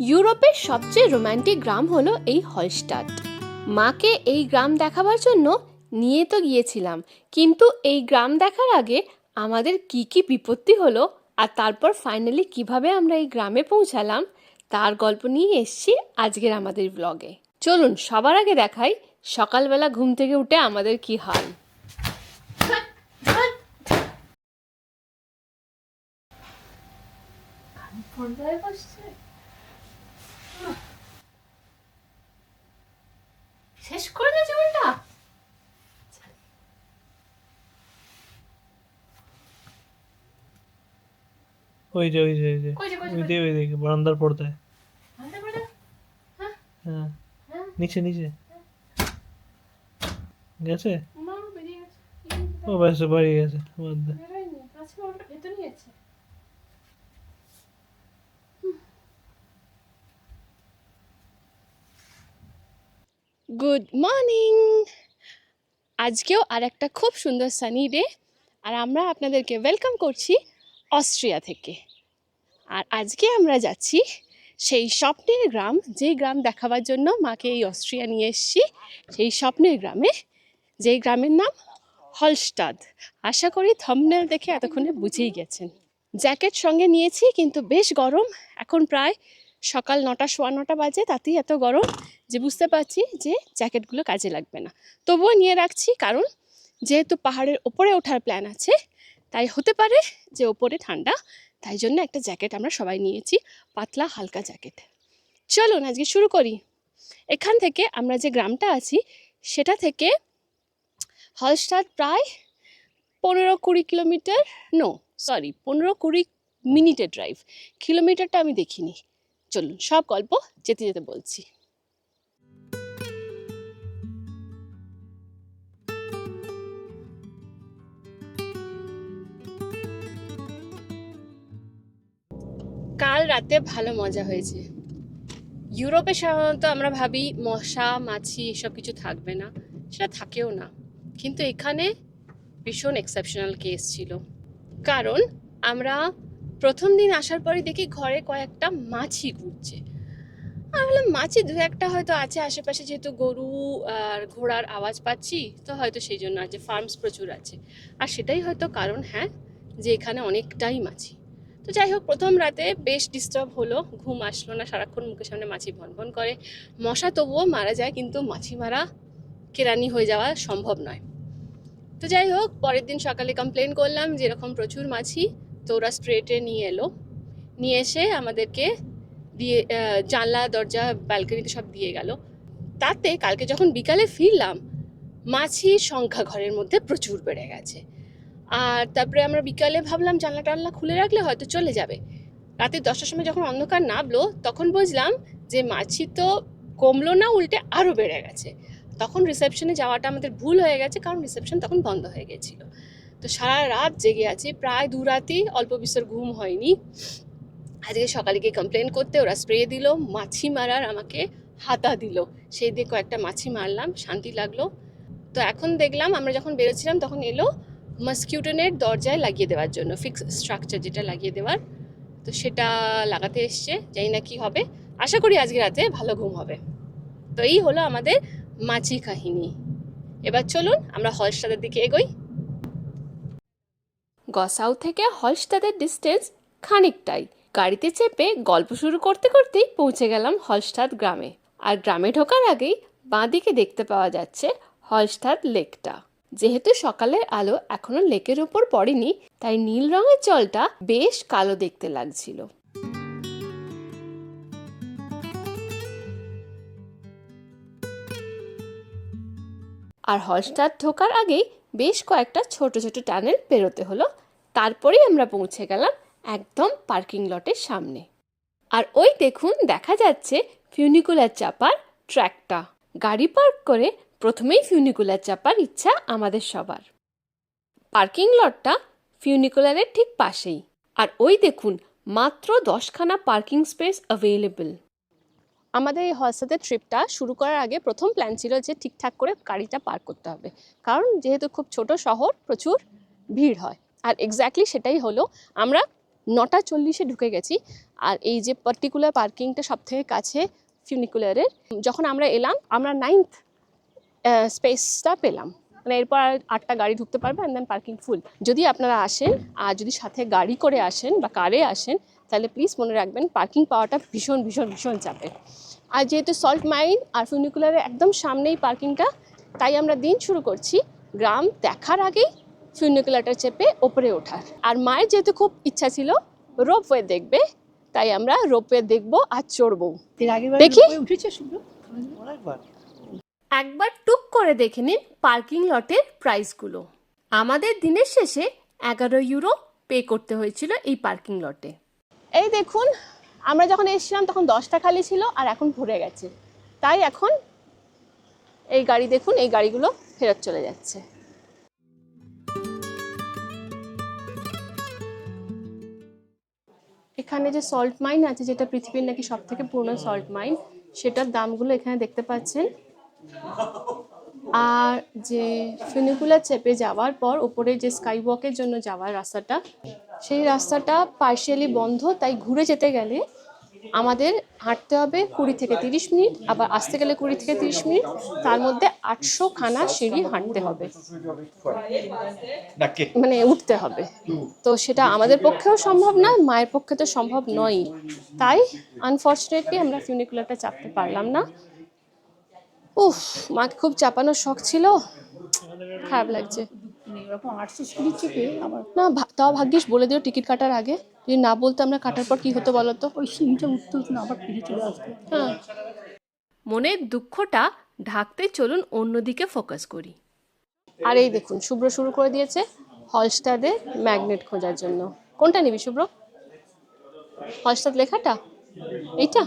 ইউরোপের সবচেয়ে রোমান্টিক গ্রাম হলো এই হলস্টাড। মাকে এই গ্রাম দেখাবার জন্য নিয়ে তো গিয়েছিলাম, কিন্তু এই গ্রাম দেখার আগে আমাদের কি কি বিপত্তি হলো আর তারপর ফাইনালি কীভাবে আমরা এই গ্রামে পৌঁছালাম, তার গল্প নিয়ে এসছি আজকের আমাদের ব্লগে চলুন, সবার আগে দেখাই সকালবেলা ঘুম থেকে উঠে আমাদের কি হাল। শেষ করে দিয়েছে জীবনটা। ওই যে ওই যে ওই যে। ওই কই যে ওই দিকে বারান্দার পর্দায়। হ্যাঁ। হ্যাঁ। নিচে নিচে। গেছে? গেছে। ও ব্যাস বাড়ি গেছে। বাদ দে। বেরোয়নি। আছে বাবাটা ভেতর নিয়ে আছে। গুড মর্নিং আজকেও আর একটা খুব সুন্দর সানি ডে আর আমরা আপনাদেরকে ওয়েলকাম করছি অস্ট্রিয়া থেকে। আর আজকে আমরা যাচ্ছি সেই স্বপ্নের গ্রাম যেই গ্রাম দেখাবার জন্য মাকে এই অস্ট্রিয়া নিয়ে এসেছি, সেই স্বপ্নের গ্রামে যেই গ্রামের নাম হলস্টাদ। আশা করি থমনেল দেখে এতক্ষণে বুঝেই গেছেন। জ্যাকেট সঙ্গে নিয়েছি, কিন্তু বেশ গরম, এখন প্রায় সকাল নটা, সোয়া নটা বাজে, তাতেই এত গরম যে বুঝতে পারছি যে জ্যাকেটগুলো কাজে লাগবে না। তবুও নিয়ে রাখছি কারণ যেহেতু পাহাড়ের ওপরে ওঠার প্ল্যান আছে, তাই হতে পারে যে ওপরে ঠান্ডা, তাই জন্য একটা জ্যাকেট আমরা সবাই নিয়েছি, পাতলা হালকা জ্যাকেট। চলুন আজকে শুরু করি। এখান থেকে আমরা যে গ্রামটা আছি, সেটা থেকে হলস্টাদ প্রায় পনেরো কুড়ি কিলোমিটার নো সরি পনেরো কুড়ি মিনিটের ড্রাইভ কিলোমিটারটা আমি দেখিনি। চলুন, সব গল্প যেতে যেতে বলছি। কাল রাতে ভালো মজা হয়েছে। ইউরোপে সাধারণত আমরা ভাবি মশা, মাছি এসব কিছু থাকবে না, সেটা থাকেও না। কিন্তু এখানে ভীষণ এক্সেপশনাল কেস ছিল। কারণ আমরা প্রথম দিন আসার পরে দেখি ঘরে কয়েকটা মাছি ঘুরছে। আমি বললাম, মাছি দু একটা হয়তো আছে, আশেপাশে যেহেতু গরু আর ঘোড়ার আওয়াজ পাচ্ছি, তো হয়তো সেই জন্য আছে ফার্মস প্রচুর আছে। আর সেটাই হয়তো কারণ হ্যাঁ যে এখানে অনেকটাই মাছি। তো যাই হোক, প্রথম রাতে বেশ ডিস্টার্ব হলো, ঘুম আসলো না, সারাক্ষণ মুখের সামনে মাছি ভন ভন করে। মশা তবুও মারা যায়, কিন্তু মাছি মারা কেরানি হয়ে যাওয়া সম্ভব নয়। তো যাই হোক, পরের দিন সকালে কমপ্লেন করলাম যে এরকম প্রচুর মাছি তো ওরা স্ট্রেটে নিয়ে এলো। নিয়ে এসে আমাদেরকে দিয়ে জানলা, দরজা ব্যালকনিতে সব দিয়ে গেল। তাতে কালকে যখন বিকালে ফিরলাম, মাছির সংখ্যা ঘরের মধ্যে প্রচুর বেড়ে গেছে। আর তারপরে আমরা বিকালে ভাবলাম, জানলা টানলা খুলে রাখলে হয়তো চলে যাবে। রাতে দশটার সময় যখন অন্ধকার নামলো, তখন বুঝলাম যে মাছি তো কমলো না, উল্টে আরও বেড়ে গেছে। তখন রিসেপশনে যাওয়াটা আমাদের ভুল হয়ে গেছে, কারণ রিসেপশন তখন বন্ধ হয়ে গেছিল। তো সারা রাত জেগে আছি। প্রায় দু রাতি অল্প বিস্তর ঘুম হয়নি। আজকে সকালে গিয়ে কমপ্লেন করতে ওরা স্প্রে দিল, মাছি মারার আমাকে হাতা দিল। সেই দিয়ে কয়েকটা মাছি মারলাম, শান্তি লাগল। তো এখন দেখলাম আমরা যখন বেরোচ্ছিলাম তখন এলো মসকিউটনের দরজায় লাগিয়ে দেওয়ার জন্য ফিক্স স্ট্রাকচার যেটা লাগিয়ে দেওয়ার। তো সেটা লাগাতে এসছে, জানি না কি হবে। আশা করি আজকে রাতে ভালো ঘুম হবে। তো এই হলো আমাদের মাছি কাহিনী। এবার চলুন, আমরা হলস্টাদের দিকে এগোই। গসাউ থেকে হলস্টাদের ডিস্টেন্স খানিকটাই। গাড়িতে চেপে গল্প শুরু করতে করতেই পৌঁছে গেলাম হলস্টাদ গ্রামে। আর গ্রামে ঢোকার আগেই বাঁদিকে দেখতে পাওয়া যাচ্ছে হলস্টাদ লেকটা। যেহেতু সকালের আলো এখনও লেকের উপর পড়েনি, তাই নীল রঙের জলটা বেশ কালো দেখতে লাগছিল। আর হলস্টার ঢোকার আগেই বেশ কয়েকটা ছোট ছোট টানেল পেরোতে হলো। তারপরেই আমরা পৌঁছে গেলাম একদম পার্কিং লটের সামনে। আর ওই দেখুন, দেখা যাচ্ছে ফিউনিকুলার চাপার ট্র্যাকটা। গাড়ি পার্ক করে প্রথমেই ফিউনিকুলার চাপার ইচ্ছা আমাদের সবার। পার্কিং লটটা ফিউনিকুলারের ঠিক পাশেই। আর ওই দেখুন, মাত্র দশখানা পার্কিং স্পেস অ্যাভেলেবল আমাদের এই হলসাদের ট্রিপটা শুরু করার আগে প্রথম প্ল্যান ছিল যে ঠিকঠাক করে গাড়িটা পার্ক করতে হবে। কারণ যেহেতু খুব ছোট শহর, প্রচুর ভিড় হয়। আর এক্স্যাক্টলি সেটাই হলো, আমরা নটা চল্লিশে ঢুকে গেছি, আর এই যে পার্টিকুলার পার্কিংটা সব থেকে কাছে ফিউনিকুলারের যখন আমরা এলাম, আমরা নাইন্থ স্পেসটা পেলাম। মানে এরপর আর আটটা গাড়ি ঢুকতে পারবে অ্যান্ড দেন পার্কিং ফুল যদি আপনারা আসেন, আর যদি সাথে গাড়ি করে আসেন বা কারে আসেন, তাহলে প্লিজ মনে রাখবেন পার্কিং পাওয়াটা ভীষণ ভীষণ ভীষণ চাপের। আর যেহেতু সল্ট মাইন আর ফিউনিকুলারের একদম সামনেই পার্কিংটা তাই আমরা দিন শুরু করছি। গ্রাম দেখার আগেই ফিউনিকুলারটা চেপে ওপরে ওঠার। আর মায়ের যেহেতু খুব ইচ্ছা ছিল রোপওয়ে দেখবে তাই আমরা রোপওয়ে দেখব আর চড়বো। দেখি। উঠেছে একবার টুক করে দেখে নিন পার্কিং লটের প্রাইসগুলো। আমাদের দিনের শেষে এগারো ইউরো পে করতে হয়েছিল এই পার্কিং লটে। এই দেখুন আমরা যখন এসেছিলাম তখন দশটা খালি ছিল আর এখন ভরে গেছে। তাই এখন এই গাড়ি দেখুন এই গাড়িগুলো ফেরত চলে যাচ্ছে। এখানে যে সল্ট মাইন আছে, যেটা পৃথিবীর নাকি সব থেকে পুরনো সল্ট মাইন সেটার দামগুলো এখানে দেখতে পাচ্ছেন। আর যে ফিনিকুলার চেপে যাওয়ার পর ওপরে যে স্কাই ওয়াকের জন্য যাওয়ার রাস্তাটা, সেই রাস্তাটা পার্শিয়ালি বন্ধ, তাই ঘুরে যেতে গেলে আমাদের হাঁটতে হবে কুড়ি থেকে তিরিশ মিনিট আবার আসতে গেলে কুড়ি থেকে তিরিশ মিনিট তার মধ্যে আটশো খানা সিঁড়ি হাঁটতে হবে। মানে উঠতে হবে। তো সেটা আমাদের পক্ষেও সম্ভব না মায়ের পক্ষে তো সম্ভব নয়। তাই আনফর্চুনেটলি আমরা ফিউনিকুলারটা চাপতে পারলাম না। উফ মাকে খুব চাপানোর শখ ছিল। খারাপ লাগছে। মানে না তাও ভাগ্যিস বলে দিও টিকিট কাটার আগে। যদি না বলতে আমরা কাটার পর কি হতো বলো তো ওই হতো না আবার ফিরে চলে আসতো। হ্যাঁ। মনের দুঃখটা ঢাকতে চলুন অন্যদিকে ফোকাস করি। আর এই দেখুন শুভ্র শুরু করে দিয়েছে হলস্টারে ম্যাগনেট খোঁজার জন্য। কোনটা নিবি শুভ্র? হলস্টার লেখাটা? এইটা?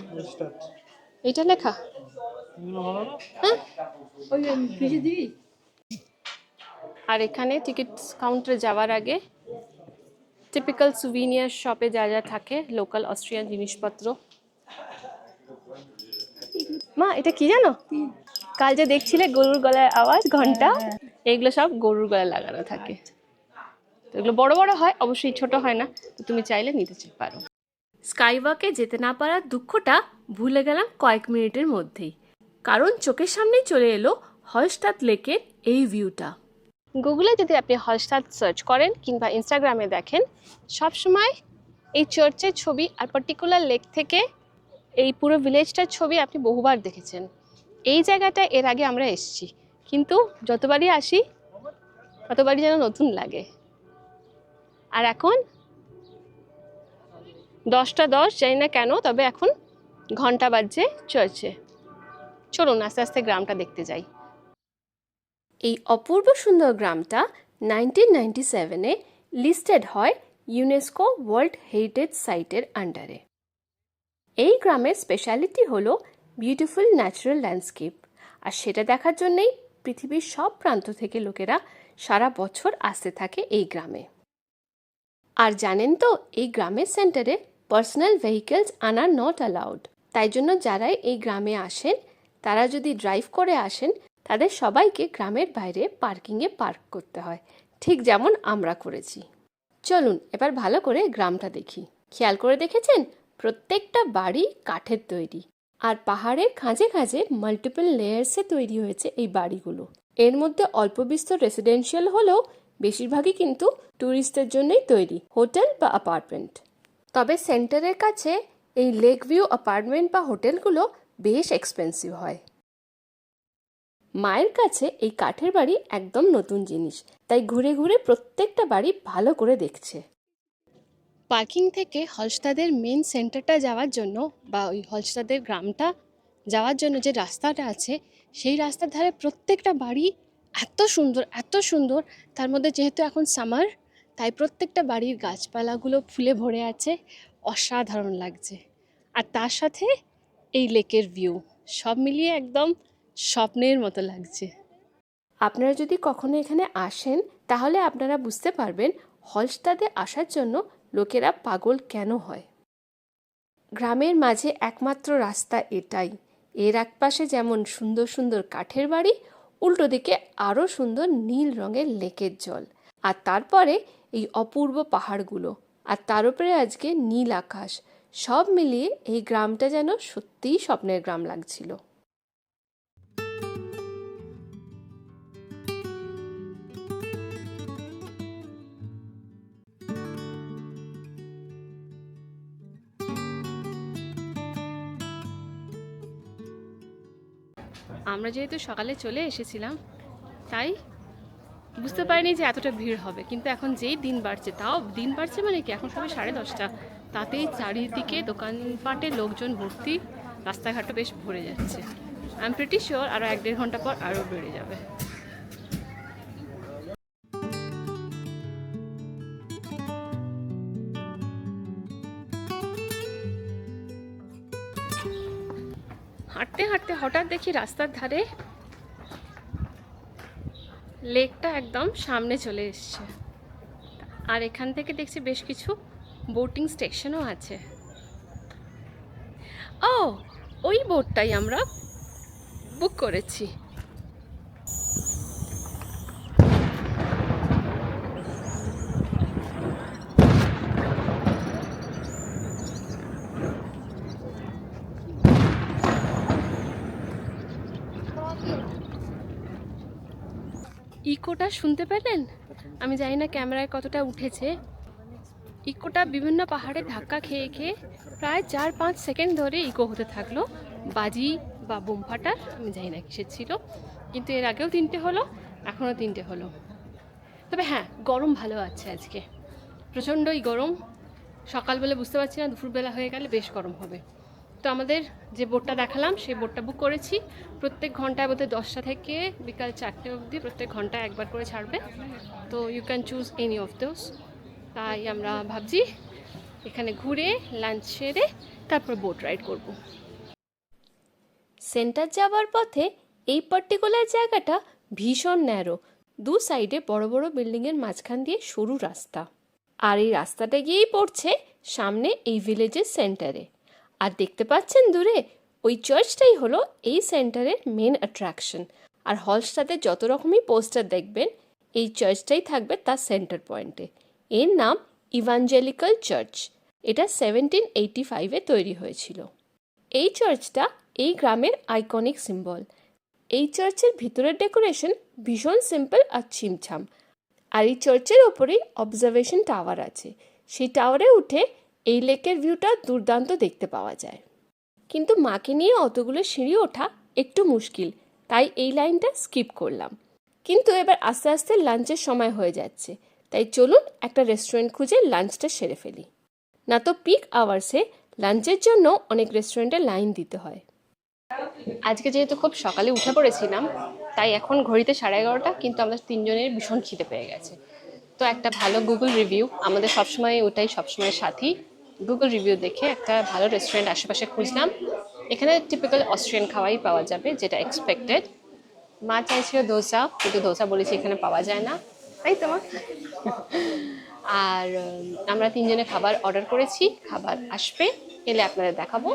এইটা লেখা? হ্যাঁ? আর এখানে টিকিট কাউন্টারে যাওয়ার আগে টিপিক্যাল সুভিনিয়ার শপে যা যা থাকে লোকাল অস্ট্রিয়ান জিনিসপত্র। মা, এটা কি জানো? কাল যে দেখছিলে গরুর গলায় আওয়াজ, ঘণ্টা, এগুলো সব গরুর গলায় লাগানো থাকে। এগুলো বড় বড় হয়, অবশ্যই ছোট হয় না তুমি চাইলে নিতে পারো। স্কাইওয়াকে যেতে না পারার দুঃখটা ভুলে গেলাম কয়েক মিনিটের মধ্যেই। কারণ চোখের সামনেই চলে এলো হলস্টাত লেকের এই ভিউটা গুগলে যদি আপনি হলস্টাদ সার্চ করেন কিংবা ইনস্টাগ্রামে দেখেন, সবসময় এই চার্চের ছবি আর পার্টিকুলার লেক থেকে এই পুরো ভিলেজটার ছবি আপনি বহুবার দেখেছেন। এই জায়গাটা এর আগে আমরা এসেছি। কিন্তু যতবারই আসি, ততবারই যেন নতুন লাগে। আর এখন দশটা দশ, জানি না কেন, তবে এখন ঘণ্টা বাজছে চার্চে চলুন আস্তে আস্তে গ্রামটা দেখতে যাই। এই অপূর্ব সুন্দর গ্রামটা নাইনটিন নাইনটি সেভেনে লিস্টেড হয় ইউনেস্কো ওয়ার্ল্ড হেরিটেজ সাইটের আন্ডারে। এই গ্রামের স্পেশালিটি হলো বিউটিফুল ন্যাচারাল ল্যান্ডস্কেপ আর সেটা দেখার জন্যেই পৃথিবীর সব প্রান্ত থেকে লোকেরা সারা বছর আসতে থাকে এই গ্রামে। আর জানেন তো, এই গ্রামের সেন্টারে পার্সোনাল ভেহিকেলস আনার নট অ্যালাউড তাই জন্য যারাই এই গ্রামে আসেন, তারা যদি ড্রাইভ করে আসেন তাদের সবাইকে গ্রামের বাইরে পার্কিংয়ে পার্ক করতে হয়। ঠিক যেমন আমরা করেছি। চলুন এবার ভালো করে গ্রামটা দেখি। খেয়াল করে দেখেছেন? প্রত্যেকটা বাড়ি কাঠের তৈরি। আর পাহাড়ের খাঁজে খাঁজে মাল্টিপল লেয়ার্সে তৈরি হয়েছে এই বাড়িগুলো। এর মধ্যে অল্প বিস্তর রেসিডেন্সিয়াল হলেও বেশিরভাগই কিন্তু ট্যুরিস্টদের জন্যই তৈরি, হোটেল বা অ্যাপার্টমেন্ট তবে সেন্টারের কাছে এই লেক ভিউ অ্যাপার্টমেন্ট বা হোটেলগুলো বেশ এক্সপেন্সিভ হয়। মায়ের কাছে এই কাঠের বাড়ি একদম নতুন জিনিস। তাই ঘুরে ঘুরে প্রত্যেকটা বাড়ি ভালো করে দেখছে। পার্কিং থেকে হলস্টাদের মেন সেন্টারটা যাওয়ার জন্য বা ওই হলস্টাদের গ্রামটা যাওয়ার জন্য যে রাস্তাটা আছে, সেই রাস্তার ধারে প্রত্যেকটা বাড়ি এত সুন্দর এত সুন্দর। তার মধ্যে যেহেতু এখন সামার, তাই প্রত্যেকটা বাড়ির গাছপালাগুলো ফুলে ভরে আছে, অসাধারণ লাগছে। আর তার সাথে এই লেকের ভিউ, সব মিলিয়ে একদম স্বপ্নের মতো লাগছে। আপনারা যদি কখনো এখানে আসেন, তাহলে আপনারা বুঝতে পারবেন হলস্টাদে আসার জন্য লোকেরা পাগল কেন হয়। গ্রামের মাঝে একমাত্র রাস্তা এটাই। এর একপাশে যেমন সুন্দর সুন্দর কাঠের বাড়ি, উল্টো দিকে আরও সুন্দর নীল রঙের লেকের জল। আর তারপরে এই অপূর্ব পাহাড়গুলো। আর তার উপরে আজকে নীল আকাশ। সব মিলিয়ে এই গ্রামটা যেন সত্যিই স্বপ্নের গ্রাম লাগছিল। আমরা যেহেতু সকালে চলে এসেছিলাম, তাই বুঝতে পারিনি যে এতটা ভিড় হবে। কিন্তু এখন যেই দিন বাড়ছে, তাও দিন বাড়ছে মানে কি? এখন সবাই সাড়ে দশটা। তাতেই চারিদিকে দোকানপাটে লোকজন ভর্তি, রাস্তাঘাটও বেশ ভরে যাচ্ছে। আই এম প্রিটি শিওর আরও এক দেড় ঘণ্টা পর আরও বেড়ে যাবে। হাঁটতে হাঁটতে হঠাৎ দেখি রাস্তার ধারে লেকটা একদম সামনে চলে এসছে। আর এখান থেকে দেখছি বেশ কিছু বোটিং স্টেশনও আছে। ও, ওই বোটটাই আমরা বুক করেছি। ইকোটা শুনতে পেলেন? আমি জানি না ক্যামেরায় কতটা উঠেছে। ইকোটা বিভিন্ন পাহাড়ে ধাক্কা খেয়ে খেয়ে প্রায় চার পাঁচ সেকেন্ড ধরে ইকো হতে থাকল। বাজি বা বোম ফাটার আমি জানি না কিসের ছিল। কিন্তু এর আগেও তিনটে হলো, এখনও তিনটে হলো। তবে হ্যাঁ গরম ভালো আছে আজকে। প্রচণ্ডই গরম। সকালবেলা বুঝতে পারছি না, দুপুরবেলা হয়ে গেলে বেশ গরম হবে। তো আমাদের যে বোটটা দেখালাম, সেই বোটটা বুক করেছি। প্রত্যেক ঘন্টায় বোধহয় দশটা থেকে বিকাল চারটে অবধি প্রত্যেক ঘন্টায় একবার করে ছাড়বে। তো you can choose any of those তাই আমরা ভাবছি এখানে ঘুরে লাঞ্চ সেরে, তারপর বোট রাইড করব। সেন্টার যাওয়ার পথে এই পার্টিকুলার জায়গাটা ভীষণ ন্যারো দু সাইডে বড় বড় বিল্ডিংয়ের মাঝখান দিয়ে সরু রাস্তা। আর এই রাস্তাটা গিয়েই পড়ছে সামনে এই ভিলেজের সেন্টারে আর দেখতে পাচ্ছেন দূরে? ওই চার্চটাই হলো এই সেন্টারের মেন অ্যাট্রাকশন আর হলসটাতে যত রকমই পোস্টার দেখবেন, এই চার্চটাই থাকবে তার সেন্টার পয়েন্টে এর নাম ইভাঞ্জেলিক্যাল চার্চ এটা সেভেন্টিন এইটি ফাইভে তৈরি হয়েছিল। এই চার্চটা এই গ্রামের আইকনিক সিম্বল এই চার্চের ভিতরের ডেকোরেশন ভীষণ সিম্পল আর ছিমছাম। আর এই চার্চের ওপরেই অবজারভেশন টাওয়ার আছে। সেই টাওয়ারে উঠে এই লেকের ভিউটা দুর্দান্ত দেখতে পাওয়া যায়। কিন্তু মাকে নিয়ে অতগুলো সিঁড়ি ওঠা একটু মুশকিল, তাই এই লাইনটা স্কিপ করলাম। কিন্তু এবার আস্তে আস্তে লাঞ্চের সময় হয়ে যাচ্ছে, তাই চলুন একটা রেস্টুরেন্ট খুঁজে লাঞ্চটা সেরে ফেলি। না তো পিক আওয়ার্সে লাঞ্চের জন্য অনেক রেস্টুরেন্টে লাইন দিতে হয়। আজকে যেহেতু খুব সকালে উঠে পড়েছিলাম, তাই এখন ঘড়িতে সাড়ে এগারোটা, কিন্তু আমাদের তিনজনের ভীষণ খিদে পেয়ে গেছে। তো একটা ভালো গুগল রিভিউ আমাদের সবসময় ওটাই সবসময় সাথী। গুগল রিভিউ দেখে একটা ভালো রেস্টুরেন্ট আশেপাশে খুঁজলাম। এখানে টিপিক্যাল অস্ট্রিয়ান খাওয়াই পাওয়া যাবে, যেটা এক্সপেক্টেড মা চাইছিল দোসা কিন্তু দোসা বলেছি এখানে পাওয়া যায় না। তাই তো। আর আমরা তিনজনে খাবার অর্ডার করেছি, খাবার আসবে, এলে আপনাদের দেখাবো।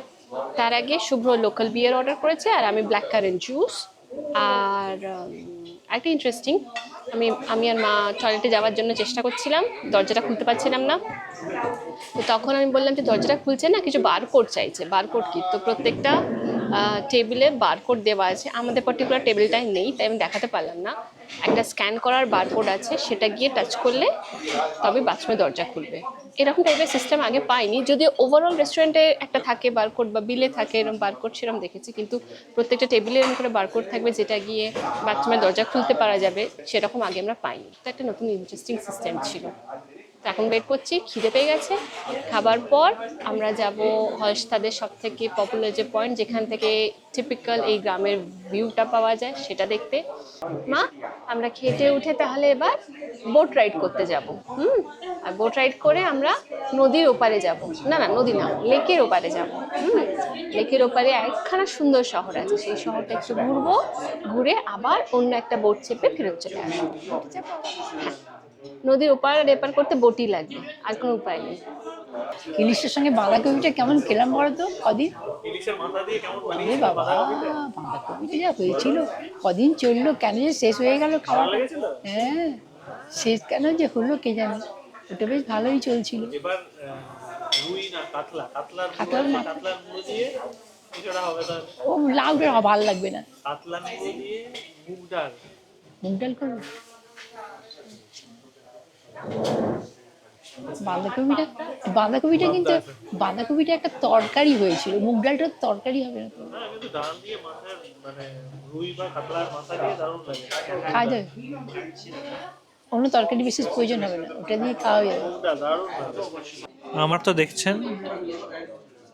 তার আগে শুভ্র লোকাল বিয়ার অর্ডার করেছে, আর আমি ব্ল্যাক কারেন্ট জুস আর একটা ইন্টারেস্টিং আমি আমি আর মা টয়লেটে যাওয়ার জন্য চেষ্টা করছিলাম, দরজাটা খুলতে পারছিলাম না। তো তখন আমি বললাম যে দরজাটা খুলছে না, কিছু বারকোড চাইছে বারকোড কি তো প্রত্যেকটা টেবিলে বারকোড দেওয়া আছে। আমাদের পার্টিকুলার টেবিলটাই নেই, তাই আমি দেখাতে পারলাম না। একটা স্ক্যান করার বারকোড আছে, সেটা গিয়ে টাচ করলে তবে বাথরুমে দরজা খুলবে। এরকম টাইপের সিস্টেম আগে পাইনি। যদিও ওভারঅল রেস্টুরেন্টে একটা থাকে বারকোড বা বিলে থাকে এরকম বারকোড সেরকম দেখেছি। কিন্তু প্রত্যেকটা টেবিলে এরকম করে বারকোড থাকবে যেটা গিয়ে বাথরুমের দরজা খুলতে পারা যাবে, সেরকম আগে আমরা পাইনি। তো একটা নতুন ইন্টারেস্টিং সিস্টেম ছিল। এখন ওয়েট করছি, খিদে পেয়ে গেছে। খাবার পর আমরা যাব হলস্তাদের সব থেকে পপুলার যে পয়েন্ট যেখান থেকে টিপিক্যাল এই গ্রামের ভিউটা পাওয়া যায়, সেটা দেখতে। মা, আমরা খেতে উঠে তাহলে এবার বোট রাইড করতে যাব। হুম? আর বোট রাইড করে আমরা নদীর ওপারে যাব। না না, নদী না, লেকের ওপারে যাব। হুম? লেকের ওপারে একখানা সুন্দর শহর আছে। সেই শহরটা একটু ঘুরবো, ঘুরে আবার অন্য একটা বোট চেপে ফেরত চলে আসব। হ্যাঁ নদীর ওপার আর এপার করতে বটি লাগবে আর কোনো উপায় নেই। ইলিশের সঙ্গে বাঁধাকপিটা কেমন খেলাম বলো তো? কদিন? আরে বাবা বাঁধাকপিটা যা হয়েছিল। কদিন চলল কেন যে শেষ হয়ে গেল খাওয়া হ্যাঁ শেষ কেন যে হলো কে জানে? ওটা বেশ ভালোই চলছিল। এবার আহ, রুই না কাতলা? কাতলার মুড়ো কাতলার আছে, মাথা। কাতলার মুড়ো দিয়ে কিছুটা হবে তাহলে ও লাউটা ভালো লাগবে না। কাতলা মুড়ো দিয়ে মুগ ডাল। মুগ ডাল করব? বাঁধাকপিটা বাঁধাকপিটা কিন্তু বাঁধাকপিটা একটা তরকারি হয়েছিল। মুগ ডালটা তরকারি হবে না তো? খাওয়া অন্য তরকারি বিশেষ প্রয়োজন হবে না। ওটা দিয়ে খাওয়া আমার তো দেখছেন,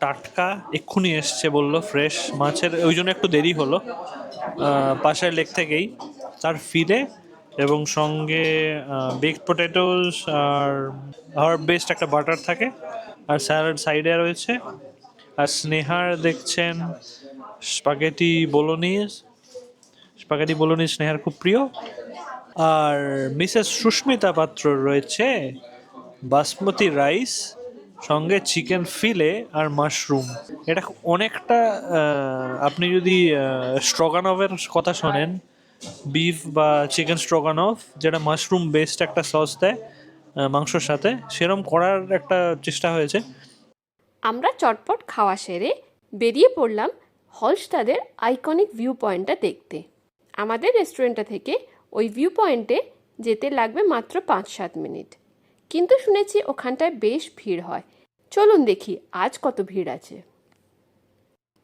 টাটকা এক্ষুনি এসছে বলল ফ্রেশ মাছের। ওই জন্য একটু দেরি হলো পাশের লেক থেকেই। তার ফিলে এবং সঙ্গে বেকড পটেটোস আর হার্ব বেসড একটা বাটার থাকে, আর স্যালাড সাইডে রয়েছে। আর স্নেহার দেখছেন স্পাগেটি বোলোনিজ স্পাগেটি বোলোনিজ স্নেহার খুব প্রিয়। আর মিসেস সুস্মিতা পাত্র রয়েছে বাসমতি রাইস, সঙ্গে চিকেন ফিলে আর মাশরুম। এটা অনেকটা আপনি যদি স্ট্রগানভের কথা শোনেন বিফ বা চিকেন স্ট্রগানভ যেটা মাশরুম বেসড একটা সস দেয় মাংসর সাথে, সেরম করার একটা চেষ্টা হয়েছে। আমরা চটপট খাওয়া সেরে বেরিয়ে পড়লাম হলস্টাদের আইকনিক ভিউ পয়েন্টটা দেখতে। আমাদের রেস্টুরেন্টটা থেকে ওই ভিউ পয়েন্টে যেতে লাগবে মাত্র পাঁচ সাত মিনিট। কিন্তু শুনেছি ওখানটায় বেশ ভিড় হয়। চলুন দেখি আজ কত ভিড় আছে।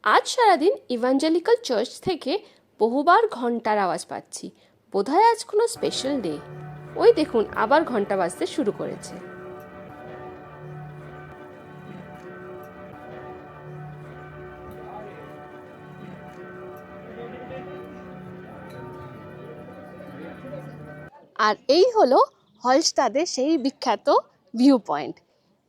আজ সারাদিন ইভাঞ্জেলিক্যাল চার্চ থেকে বহুবার ঘণ্টার আওয়াজ পাচ্ছি। বোধহয় আজ কোনো স্পেশাল ডে ওই দেখুন, আবার ঘণ্টা বাজতে শুরু করেছে। আর এই হলো হলস্টাদের সেই বিখ্যাত ভিউ পয়েন্ট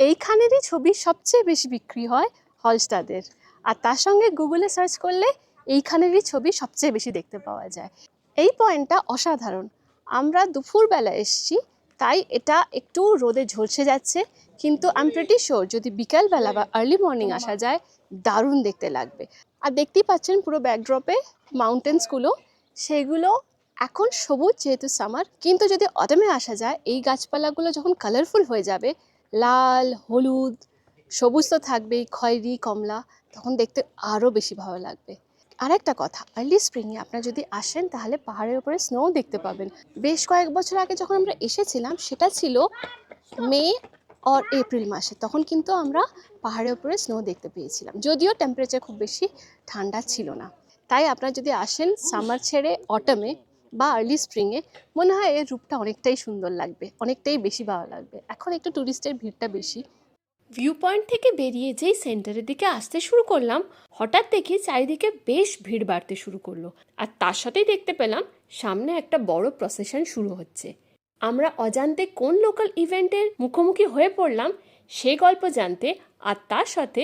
এইখানেরই ছবি সবচেয়ে বেশি বিক্রি হয় হলস্টাদের। আর তার সঙ্গে গুগলে সার্চ করলে এইখানেরই ছবি সবচেয়ে বেশি দেখতে পাওয়া যায়। এই পয়েন্টটা অসাধারণ। আমরা দুপুরবেলা এসেছি, তাই এটা একটু রোদে ঝলসে যাচ্ছে, কিন্তু আই এম প্রেটি শিওর যদি বিকালবেলা বা আর্লি মর্নিং আসা যায়, দারুণ দেখতে লাগবে। আর দেখতেই পাচ্ছেন পুরো ব্যাকড্রপে মাউন্টেন্সগুলো সেগুলো এখন সবুজ যেহেতু সামার কিন্তু যদি অটমে আসা যায়, এই গাছপালাগুলো যখন কালারফুল হয়ে যাবে, লাল, হলুদ, সবুজ তো থাকবেই, খয়েরি, কমলা, তখন দেখতে আরও বেশি ভালো লাগবে। আরেকটা কথা আর্লি স্প্রিংয়ে আপনারা যদি আসেন তাহলে পাহাড়ের উপরে স্নো দেখতে পাবেন। বেশ কয়েক বছর আগে যখন আমরা এসেছিলাম, সেটা ছিল মে অর এপ্রিল মাসে। তখন কিন্তু আমরা পাহাড়ের উপরে স্নো দেখতে পেয়েছিলাম। যদিও টেম্পারেচার খুব বেশি ঠান্ডা ছিল না। তাই আপনারা যদি আসেন সামার ছেড়ে অটামে বা আর্লি স্প্রিংয়ে মনে হয় এর রূপটা অনেকটাই সুন্দর লাগবে, অনেকটাই বেশি ভালো লাগবে। এখন একটু ট্যুরিস্টের ভিড়টা বেশি। ভিউ পয়েন্ট থেকে বেরিয়ে যেই সেন্টারের দিকে আসতে শুরু করলাম, হঠাৎ দেখি চারিদিকে বেশ ভিড় বাড়তে শুরু করল। আর তার সাথেই দেখতে পেলাম, সামনে একটা বড় প্রসেশন শুরু হচ্ছে। আমরা অজান্তে কোন লোকাল ইভেন্টের মুখোমুখি হয়ে পড়লাম, সে গল্প জানতে আর তার সাথে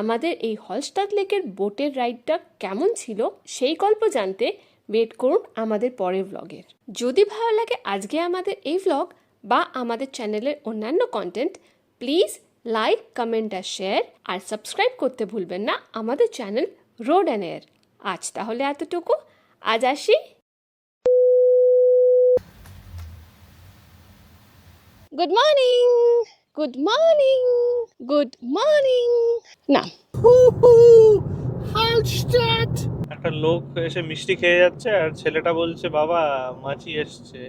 আমাদের এই হলস্টাদ লেকের বোটের রাইডটা কেমন ছিল, সেই গল্প জানতে ওয়েট করুন আমাদের পরের ভ্লগের যদি ভালো লাগে আজকে আমাদের এই ভ্লগ বা আমাদের চ্যানেলের অন্যান্য কন্টেন্ট প্লিজ লাইক কমেন্ট আর শেয়ার আর সাবস্ক্রাইব করতে ভুলবেন না আমাদের চ্যানেল রোড অ্যান্ড এয়ার আজ তাহলে এতটুকু। আজ আসি। Good morning good morning good morning না। একটা লোক এসে মিষ্টি খেয়ে যাচ্ছে আর ছেলেটা বলছে বাবা মাছি এসছে।